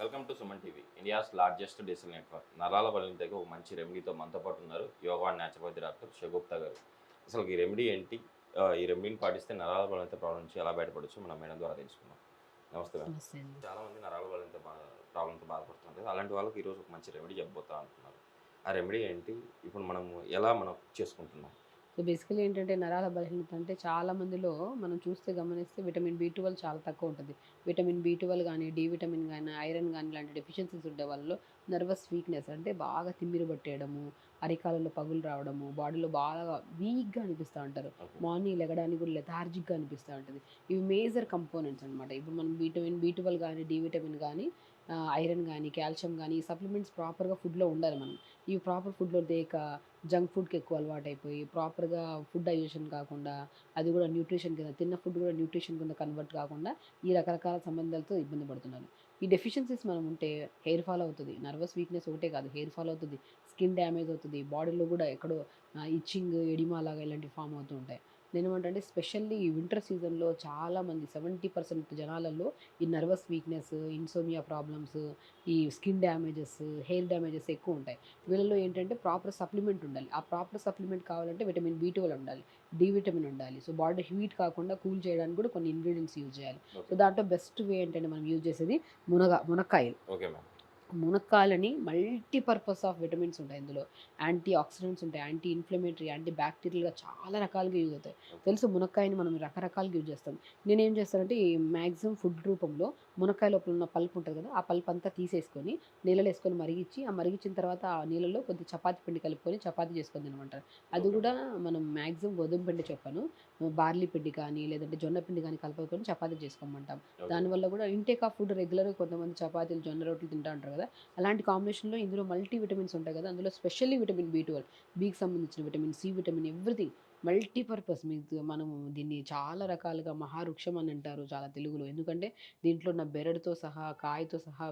Welcome to Suman TV India's largest digital network నరాల బలింతకి ఒక మంచి రెమెడీతో మనతో పాటు ఉన్నారు yoga and naturopathy doctor Shagufta గారు. అసలు ఈ రెమెడీ ఏంటి? ఈ రెమెడీని పాటిస్తే నరాల బలింత ప్రాబ్లం నుంచి ఎలా బయటపడచ్చు మనం మేడం ద్వారా తెలుసుకుందాం. నమస్తే మేడం. నమస్తే అండి. చాలా మంది నరాల బలింత ప్రాబ్లంతో బాధపడుతున్నారు. అలాంటి వాళ్ళకి ఈరోజు ఒక మంచి రెమెడీ చెప్పబోతా అంటున్నారు. ఆ రెమెడీ ఏంటి? ఇప్పుడు మనం ఎలా మనం చేసుకుంటున్నాం? సో బేసికలీ ఏంటంటే నరాల బలహీనత అంటే చాలా మందిలో మనం చూస్తే గమనిస్తే విటమిన్ బి ట్వెల్వ్ చాలా తక్కువ ఉంటుంది. విటమిన్ బి ట్వెల్వ్ కానీ డి విటమిన్ కానీ ఐరన్ కానీ ఇలాంటి డెఫిషియన్సీస్ ఉండే వాళ్ళలో నర్వస్ వీక్నెస్ అంటే బాగా తిమ్మిరి పట్టేయడము అరికాలలో పగులు రావడము బాడీలో బాగా వీక్గా అనిపిస్తూ ఉంటారు. మార్నింగ్ లెగడానికి కూడా లెథార్జిక్గా అనిపిస్తూ ఉంటుంది. ఇవి మేజర్ కంపోనెంట్స్ అనమాట ఇప్పుడు మనం విటమిన్ బి ట్వెల్వ్ కానీ డి విటమిన్ కానీ ఐరన్ కానీ కాల్షియం కానీ ఈ సప్లిమెంట్స్ ప్రాపర్గా ఫుడ్లో ఉండాలి మనం. ఇవి ప్రాపర్ ఫుడ్లో దేక జంక్ ఫుడ్కి ఎక్కువ అలవాటు అయిపోయి ప్రాపర్గా ఫుడ్ డైజెషన్ కాకుండా అది కూడా న్యూట్రిషన్ కింద తిన్న ఫుడ్ కూడా న్యూట్రిషన్ కింద కన్వర్ట్ కాకుండా ఈ రకరకాల సంబంధాలతో ఇబ్బంది పడుతున్నారు. ఈ డెఫిషియన్సీస్ మనం ఉంటే హెయిర్ ఫాల్ అవుతుంది నర్వస్ వీక్నెస్ ఒకటే కాదు హెయిర్ ఫాల్ అవుతుంది స్కిన్ డ్యామేజ్ అవుతుంది బాడీలో కూడా ఎక్కడో ఇచ్చింగ్ ఎడిమా లాగా ఇలాంటివి ఫామ్ అవుతూ ఉంటాయి. నేను ఏమంటే స్పెషల్లీ ఈ వింటర్ సీజన్లో చాలామంది సెవెంటీ పర్సెంట్ జనాలలో ఈ నర్వస్ వీక్నెస్ ఇన్సోమియా ప్రాబ్లమ్స్ ఈ స్కిన్ డ్యామేజెస్ హెయిర్ డ్యామేజెస్ ఎక్కువ ఉంటాయి వీళ్ళలో ఏంటంటే ప్రాపర్ సప్లిమెంట్ ఉండాలి. ఆ ప్రాపర్ సప్లిమెంట్ కావాలంటే విటమిన్ బి ట్వెల్వ్ ఉండాలి డి విటమిన్ ఉండాలి. సో బాడీ హీట్ కాకుండా కూల్ చేయడానికి కూడా కొన్ని ఇంగ్రీడియంట్స్ యూజ్ చేయాలి. సో దాంట్లో బెస్ట్ వే ఏంటంటే మనం యూజ్ చేసేది మునగ మునక్కాయలు. Okay ma'am. మునక్కాయలని multipurpose of vitamins ఉంటాయి ఇందులో. యాంటీ ఆక్సిడెంట్స్ ఉంటాయి యాంటీ ఇన్ఫ్లమేటరీ యాంటీ బ్యాక్టీరియల్గా చాలా రకాలుగా యూజ్ అవుతాయి. తెలుసు మునక్కాయని మనం రకరకాలుగా యూజ్ చేస్తాం. నేను చేస్తానంటే ఈ మ్యాక్సిమం ఫుడ్ రూపంలో మునక్కాయ లోపల ఉన్న పల్ప్ ఉంటుంది కదా ఆ పల్ప్ అంతా తీసేసుకొని నీళ్ళలో వేసుకొని మరిగించి ఆ మరిగించిన తర్వాత ఆ నీళ్ళలో కొద్ది చపాతీ పిండి కలుపుకొని చపాతీ చేసుకొని తినమంటారు. అది కూడా మనం మ్యాక్సిమం గోధుమ పిండి చెప్పాను. బార్లీ పిండి కానీ లేదంటే జొన్న పిండి కానీ కలుపుకొని చపాతీ చేసుకోమంటాం. దానివల్ల కూడా ఇంటేక్ ఆఫ్ ఫుడ్ రెగ్యులర్గా కొంతమంది చపాతీలు జొన్న రొట్టెలు తింటా ఉంటారు కదా అలాంటి కాంబినేషన్లో ఇందులో మల్టీ విటమిన్స్ ఉంటాయి కదా అందులో స్పెషల్లీ విటమిన్ బి ట్వెల్వ్ బీకి సంబంధించిన vitamin C vitamin everything multipurpose మీకు మనము దీన్ని చాలా రకాలుగా మహావృక్షం అని అంటారు చాలా తెలుగులో. ఎందుకంటే దీంట్లో ఉన్న బెరడుతో సహా కాయతో సహా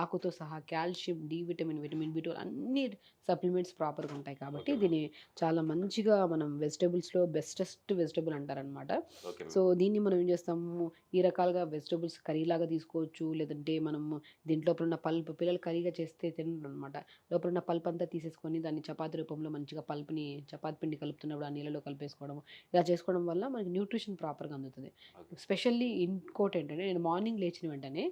ఆకుతో సహా calcium D vitamin vitamin B twelve అన్ని సప్లిమెంట్స్ ప్రాపర్గా ఉంటాయి కాబట్టి. దీన్ని చాలా మంచిగా మనం వెజిటబుల్స్లో బెస్టెస్ట్ వెజిటబుల్ అంటారనమాట సో దీన్ని మనం ఏం చేస్తాము? ఈ రకాలుగా వెజిటబుల్స్ కర్రీలాగా తీసుకోవచ్చు. లేదంటే మనం దీంట్లో ఉన్న పల్ప్ పిల్లలు కర్రీగా చేస్తే తినరు అనమాట లోపల ఉన్న పల్ప్ అంతా తీసేసుకొని దాన్ని చపాతీ రూపంలో మంచిగా పల్ప్ని చపాతీ పిండి కలుపుతున్నప్పుడు ఆ నీళ్ళలో కలిపేసుకోవడం ఇలా చేసుకోవడం వల్ల మనకి న్యూట్రిషన్ ప్రాపర్గా అందుతుంది. స్పెషల్లీ ఇంకోటి ఏంటంటే నేను మార్నింగ్ లేచిన వెంటనే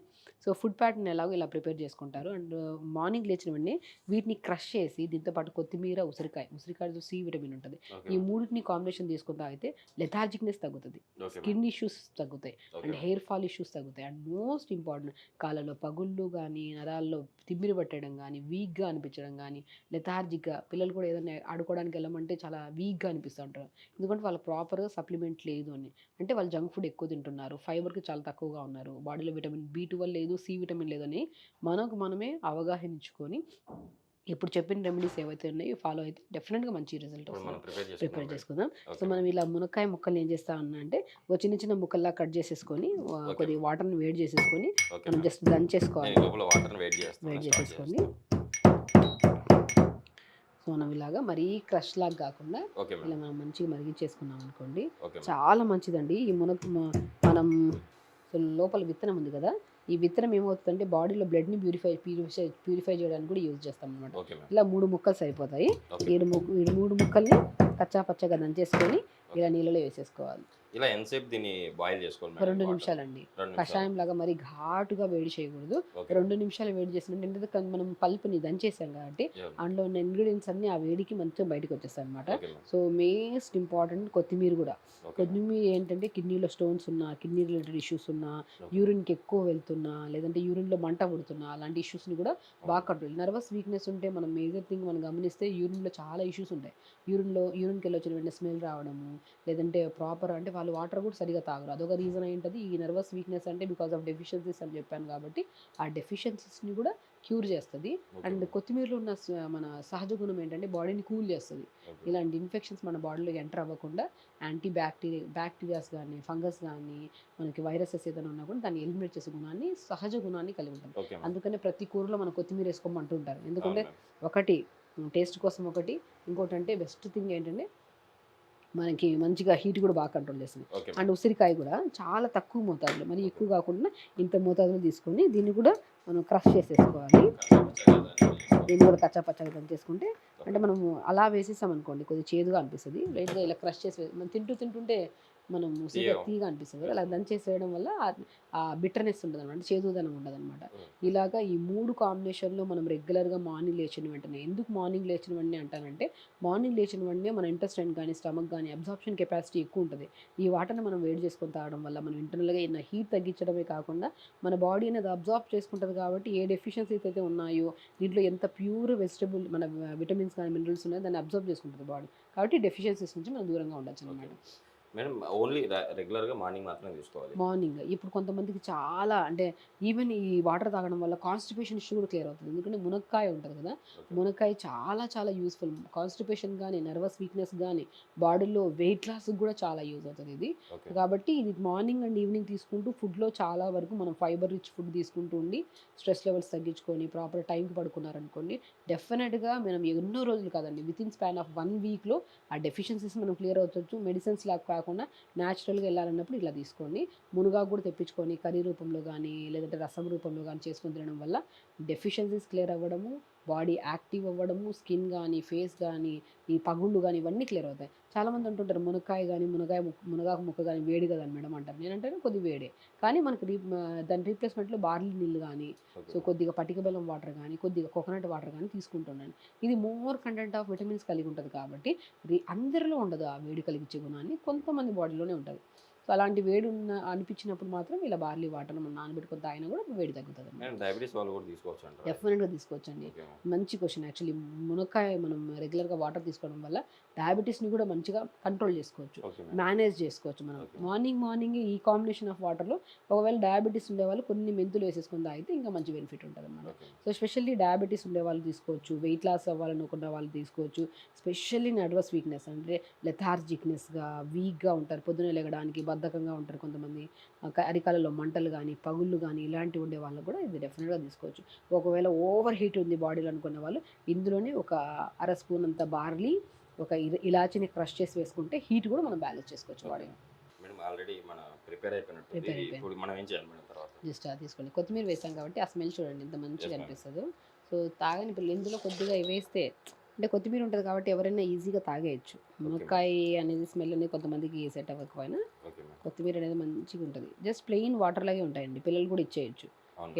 సో ఫుడ్ ప్యాటర్న్ ఎలాగో ఇలా ప్రిపేర్ చేసుకుంటారు. అండ్ మార్నింగ్ లేచిన వెంటనే వీటిని క్రష్ చేసి దీంతో పాటు కొత్తిమీర ఉసిరికాయ ఉసిరికాయలో సి విటమిన్ ఉంటుంది. ఈ మూడింటిని కాంబినేషన్ తీసుకుని తాగితే లెథార్జిక్నెస్ తగ్గుతుంది. స్కిన్ ఇష్యూస్ తగ్గుతాయి. అండ్ హెయిర్ ఫాల్ ఇష్యూస్ తగ్గుతాయి. అండ్ మోస్ట్ ఇంపార్టెంట్ కాళ్ళలో పగుళ్ళు కానీ నరాల్లో తిమ్మిరి పట్టడం కానీ వీక్గా అనిపించడం కానీ లెథార్జిక్గా పిల్లలు కూడా ఏదైనా ఆడుకోవడానికి వెళ్ళమంటే చాలా వీక్గా అనిపిస్తూ ఉంటారు. ఎందుకంటే వాళ్ళ ప్రాపర్గా సప్లిమెంట్ లేదు అని. అంటే వాళ్ళు జంక్ ఫుడ్ ఎక్కువ తింటున్నారు. ఫైబర్కి చాలా తక్కువగా ఉన్నారు. బాడీలో విటమిన్ బి ట్వెల్వ్ లేదు సి విటమిన్ లేదని మనకు మనమే అవగాహనించుకొని ఇప్పుడు చెప్పిన రెమెడీస్ ఏవైతే ఉన్నాయో ఫాలో అయితే డెఫినెట్గా మంచి రిజల్ట్ వస్తుంది ప్రిపేర్ చేసుకుందాం సో మనం ఇలా మునక్కాయ ముక్కల్ని ఏం చేస్తా ఉన్నా అంటే ఒక చిన్న చిన్న ముక్కల్లా కట్ చేసేసుకొని. కొద్దిగా వాటర్ని వేడి చేసేసుకొని మనం జస్ట్ దంచేసుకోవాలి. వేడి చేసేసుకొని. సో మనం ఇలాగా మరీ క్రష్ లాగా కాకుండా ఇలా మనం మంచిగా మరిగించేసుకున్నాం అనుకోండి. చాలా మంచిదండి. ఈ మునక మనం లోపల విత్తనం ఉంది కదా ఈ విత్తనం ఏమవుతుందంటే బాడీలో బ్లడ్ని ప్యూరిఫై ప్యూరిఫై ప్యూరిఫై చేయడానికి కూడా యూజ్ చేస్తాం అనమాట ఇలా మూడు ముక్కలు సరిపోతాయి. ఈ మూడు ముక్కల్ని కచ్చా పచ్చగా దంచేసుకొని ఇలా నీళ్ళలో వేసేసుకోవాలి. ఇలా ఎంతసేపు దీన్ని బాయిల్ చేసుకోవాలి రెండు? నిమిషాలండి. కషాయం లాగా మరి ఘాటుగా వేడి చేయకూడదు. రెండు నిమిషాలు వేడి చేసినట్టు ఎందుకంటే మనం పల్పుని దంచేసాం కాబట్టి. అందులో ఉన్న ఇంగ్రీడియంట్స్ అన్ని ఆ వేడికి మంచిగా బయటకు వచ్చేస్తాయి అనమాట సో మోస్ట్ ఇంపార్టెంట్ కొత్తిమీర కూడా. కొత్తిమీర ఏంటంటే కిడ్నీలో స్టోన్స్ ఉన్నా కిడ్నీ రిలేటెడ్ ఇష్యూస్ ఉన్నా యూరిన్కి ఎక్కువ వెళ్తున్నా లేదంటే యూరిన్లో మంట పుడుతున్నా అలాంటి ఇష్యూస్ని కూడా బాగా కంట్రోల్ నర్వస్ వీక్నెస్ ఉంటే మనం మేజర్ థింగ్ మనం గమనిస్తే యూరిన్లో చాలా ఇష్యూస్ ఉంటాయి. యూరిన్లో యూరిన్కి వెళ్ళి వచ్చిన వెంటనే స్మెల్ రావడము లేదంటే ప్రాపర్ అంటే వాళ్ళు వాటర్ కూడా సరిగా తాగరు. అదొక రీజన్ ఏంటది ఈ నర్వస్ వీక్నెస్ అంటే బికాస్ ఆఫ్ డెఫిషియన్సీస్ అని చెప్పాను కాబట్టి ఆ డెఫిషియన్సీస్ని కూడా క్యూర్ చేస్తుంది. అండ్ కొత్తిమీరలో ఉన్న మన సహజ గుణం ఏంటంటే బాడీని కూల్ చేస్తుంది. ఇలాంటి ఇన్ఫెక్షన్స్ మన బాడీలో ఎంటర్ అవ్వకుండా యాంటీ బ్యాక్టీరియా బ్యాక్టీరియాస్ కానీ ఫంగస్ కానీ మనకి వైరసెస్ ఏదైనా ఉన్నా కూడా దాన్ని ఎలిమినేట్ చేసే గుణాన్ని సహజ గుణాన్ని కలిగి ఉంటుంది. అందుకనే ప్రతి కూరలో మనం కొత్తిమీర వేసుకోమంటూ ఉంటారు ఎందుకంటే. ఒకటి టేస్ట్ కోసం ఒకటి. ఇంకోటి అంటే బెస్ట్ థింగ్ ఏంటంటే మనకి మంచిగా హీట్ కూడా బాగా కంట్రోల్ చేస్తుంది. అండ్ ఉసిరికాయ కూడా చాలా తక్కువ మోతాదులో మరి ఎక్కువ కాకుండా ఇంత మోతాదులో తీసుకొని దీన్ని కూడా మనం క్రష్ చేసేసుకోవాలి. దీన్ని కూడా కచ్చా పచ్చగా చేసుకుంటే అంటే మనము అలా వేసేసాం అనుకోండి కొద్దిగా చేదుగా అనిపిస్తుంది. లైట్గా ఇలా క్రష్ చేసి మనం తింటూ తింటుంటే మనం. తీగా అనిపిస్తుంది. అలా దంచేసి వేయడం వల్ల ఆ- బిట్టర్నెస్ ఉంటుంది అనమాట చేదుదనం ఉండదు అనమాట ఇలాగా ఈ మూడు కాంబినేషన్లో మనం రెగ్యులర్గా మార్నింగ్ లేచిన వెంటనే ఎందుకు మార్నింగ్ లేచిన వెంటనే అంటానంటే మార్నింగ్ లేచిన వెంటనే మన ఇంటెస్టైన్ కానీ స్టమక్ కానీ అబ్జార్ప్షన్ కెపాసిటీ ఎక్కువ ఉంటుంది. ఈ వాటర్ని మనం వేడి చేసుకొని తాగడం వల్ల మనం ఇంటర్నల్గా ఉన్న హీట్ తగ్గించడమే కాకుండా మన బాడీ అనేది అబ్జార్బ్ చేసుకుంటుంది కాబట్టి ఏ డెఫిషియన్సీస్ అయితే ఉన్నాయో దీంట్లో ఎంత ప్యూర్ వెజిటబుల్ మన విటమిన్స్ కానీ మినరల్స్ ఉన్నాయో దాన్ని అబ్జర్వ్ చేసుకుంటుంది బాడీ కాబట్టి డెఫిషియన్సీస్ నుంచి మనం దూరంగా ఉండొచ్చు అనమాట మేడం ఓన్లీ రెగ్యులర్గా మార్నింగ్ మాత్రమే తీసుకోవాలి మార్నింగ్ ఇప్పుడు కొంతమందికి చాలా అంటే ఈవెన్ ఈ వాటర్ తాగడం వల్ల కాన్స్టిపేషన్ ఇష్యూ కూడా క్లియర్ అవుతుంది. ఎందుకంటే మునక్కాయ ఉంటుంది కదా. మునక్కాయ చాలా చాలా యూస్ఫుల్ కాన్స్టిపేషన్ కానీ నర్వస్ వీక్నెస్ కానీ బాడీలో వెయిట్ లాస్ కూడా చాలా యూజ్ అవుతుంది ఇది. కాబట్టి ఇది మార్నింగ్ అండ్ ఈవినింగ్ తీసుకుంటూ ఫుడ్లో చాలా వరకు మనం ఫైబర్ రిచ్ ఫుడ్ తీసుకుంటూ ఉండి స్ట్రెస్ లెవెల్స్ తగ్గించుకొని ప్రాపర్ టైంకి పడుకున్నారనుకోండి డెఫినెట్గా మనం ఎన్నో రోజులు కాదండి within span of one వీక్లో ఆ డెఫిషియన్సీస్ మనం క్లియర్ అవుతుంది మెడిసిన్స్ లాగా కాకుండా న్యాచురల్గా వెళ్ళాలన్నప్పుడు ఇలా తీసుకోండి. మునగాకు కూడా తెప్పించుకొని కర్రీ రూపంలో కానీ లేదంటే రసం రూపంలో కానీ చేసుకొని తినడం వల్ల డెఫిషియన్సీస్ క్లియర్ అవ్వడము బాడీ యాక్టివ్ అవ్వడము స్కిన్ కానీ ఫేస్ కానీ ఈ పగుళ్ళు కానీ ఇవన్నీ క్లియర్ అవుతాయి. చాలామంది అంటుంటారు మునక్కాయ కానీ మునగాయ ముక్క మునగాకు ముక్క కానీ వేడి కదా మేడం అంటారు. నేనంటే కొద్ది వేడే. కానీ మనకి రీ దాని రీప్లేస్మెంట్లో బార్లీ నీళ్ళు కానీ సో కొద్దిగా పటిక బెల్లం వాటర్ కానీ కొద్దిగా కోకోనట్ వాటర్ కానీ తీసుకుంటున్నాను ఇది మోర్ కంటెంట్ ఆఫ్ విటమిన్స్ కలిగి ఉంటుంది కాబట్టి అందరిలో ఉండదు ఆ వేడి కలిగించే గుణాన్ని కొంతమంది బాడీలోనే ఉంటుంది. సో అలాంటి వేడి ఉన్న అనిపించినప్పుడు మాత్రం ఇలా బార్లీ వాటర్ మనం నానబెట్టుకొని తాగినా కూడా వేడి తగ్గుతుంది డయాబెటీస్ వాళ్ళు కూడా తీసుకోవచ్చు డెఫినెట్గా తీసుకోవచ్చండి. మంచి క్వశ్చన్ యాక్చువల్లీ మునక్కాయ మనం రెగ్యులర్గా వాటర్ తీసుకోవడం వల్ల డయాబెటీస్ని కూడా మంచిగా కంట్రోల్ చేసుకోవచ్చు. మేనేజ్ చేసుకోవచ్చు మనం. మార్నింగ్ మార్నింగ్ ఈ కాంబినేషన్ ఆఫ్ వాటర్లో ఒకవేళ డయాబెటీస్ ఉండే వాళ్ళు కొన్ని మెంతులు వేసేసుకొని తాగితే ఇంకా మంచి బెనిఫిట్ ఉంటుంది అన్నమాట సో స్పెషల్లీ డయాబెటీస్ ఉండే వాళ్ళు తీసుకోవచ్చు. వెయిట్ లాస్ అవ్వాలనుకున్న వాళ్ళు తీసుకోవచ్చు. స్పెషల్లీ నర్వస్ వీక్నెస్ అంటే లెథార్జిక్నెస్గా వీక్గా ఉంటారు. పొద్దున లేగడానికి బద్ధకంగా ఉంటారు కొంతమంది. అరికాలలో మంటలు కానీ పగుళ్ళు కానీ ఇలాంటివి ఉండే వాళ్ళు కూడా ఇది డెఫినెట్గా తీసుకోవచ్చు. ఒకవేళ ఓవర్ హీట్ ఉంది బాడీలో అనుకున్న వాళ్ళు ఇందులోనే ఒక అర స్పూన్ అంత బార్లీ ఒక ఇల- ఇలాచిని క్రష్ చేసి వేసుకుంటే హీట్ కూడా మనం బ్యాలెన్స్ చేసుకోవచ్చు బాడీలో మేడం ఆల్రెడీ మన ప్రిపేర్ అయిపోయినట్టు Prepare అయిపోయింది. ఇప్పుడు మనం ఏం చేయాలి మేడం తర్వాత? జస్ట్ తీసుకోండి. కొత్తిమీర వేసాం కాబట్టి ఆ స్మెల్ చూడండి ఎంత మంచిగా. అనిపిస్తుందో. సో తాగని పిల్లలు ఇందులో కొద్దిగా వేస్తే అంటే కొత్తిమీర ఉంటుంది కాబట్టి ఎవరైనా ఈజీగా తాగేయచ్చు. మునక్కాయ అనేది స్మెల్ అనేది కొంతమందికి సెట్ అవ్వకపోయినా కొత్తిమీర అనేది మంచిగా ఉంటుంది జస్ట్ ప్లెయిన్ వాటర్ లాగే ఉంటాయండి. పిల్లలు కూడా ఇచ్చేయచ్చు.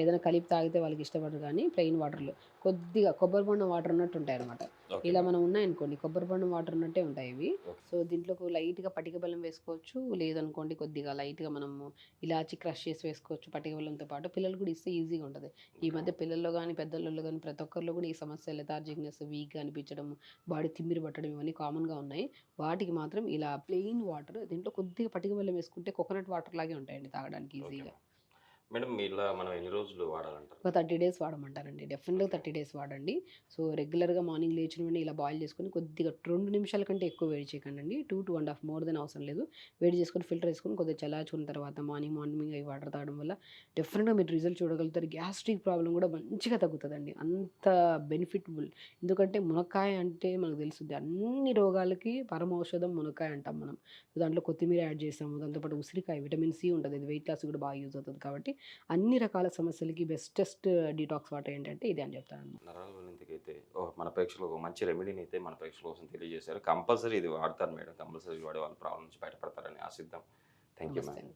ఏదైనా కలిపి తాగితే వాళ్ళకి ఇష్టపడరు కానీ ప్లెయిన్ వాటర్లో కొద్దిగా కొబ్బరి బొండం వాటర్ ఉన్నట్టు ఉంటాయి అనమాట ఇలా. మనం ఉన్నాయనుకోండి కొబ్బరి బొండం వాటర్ ఉన్నట్టే ఉంటాయి ఇవి. సో దీంట్లో లైట్గా పటిక బెల్లం వేసుకోవచ్చు లేదనుకోండి కొద్దిగా లైట్గా మనము ఇలాచి క్రష్ చేసి వేసుకోవచ్చు పటిక బెల్లంతో పాటు. పిల్లలు కూడా ఇస్తే ఈజీగా ఉంటుంది. ఈ మధ్య పిల్లల్లో కానీ పెద్దలలో కానీ ప్రతి ఒక్కరిలో కూడా ఈ సమస్య లెథార్జిక్నెస్ వీక్గా అనిపించడం బాడీ తిమ్మిరి పట్టడం ఇవన్నీ కామన్గా ఉన్నాయి. వాటికి మాత్రం ఇలా ప్లెయిన్ వాటర్ దీంట్లో కొద్దిగా పటిక బెల్లం వేసుకుంటే కోకోనట్ వాటర్ లాగే ఉంటాయండి తాగడానికి ఈజీగా మేడం. మేడం ఇలా మనం ఎన్ని రోజులు వాడాలంటారు? ఒక థర్టీ డేస్ వాడమంటారండి. డెఫినెట్గా థర్టీ డేస్ వాడండి. సో రెగ్యులర్గా మార్నింగ్ లేచిన వెంటనే ఇలా బాయిల్ చేసుకొని కొద్దిగా రెండు నిమిషాల కంటే ఎక్కువ వేడి చేయకండి two two and half more than అవసరం లేదు. వేడి చేసుకొని ఫిల్టర్ చేసుకొని కొద్దిగా చల్లార్చుకున్న తర్వాత మార్నింగ్ మార్నింగ్ అవి వాటర్ తాగడం వల్ల డెఫినెట్గా మీరు రిజల్ట్ చూడగలుగుతారు. గ్యాస్ట్రిక్ ప్రాబ్లం కూడా మంచిగా తగ్గుతుందండి. అంత బెనిఫిట్ఫుల్ ఎందుకంటే మునక్కాయ అంటే మనకు తెలుస్తుంది అన్ని రోగాలకి పరమ ఔషధం మునక్కాయ అంటాం మనం. దాంట్లో కొత్తిమీర యాడ్ చేస్తాము. దాంతోపాటు ఉసిరికాయ విటమిన్ సి ఉంటుంది. ఇది వెయిట్ లాస్ కూడా బాగా యూజ్ అవుతుంది కాబట్టి అన్ని రకాల సమస్యలకి బెస్టెస్ట్ డిటాక్స్ వాటర్ ఏంటంటే ఇది అని చెప్తాను నరాల అయితే ఓ మన ప్రేక్షకులకు ఒక మంచి రెమెడీని అయితే మన ప్రేక్షకుల కోసం తెలియజేశారు. కంపల్సరీ ఇది వాడతారు మేడం. కంపల్సరీ వాడే వాళ్ళ ప్రాబ్లం నుంచి బయటపడతారని ఆశిద్దాం. Thank you madam.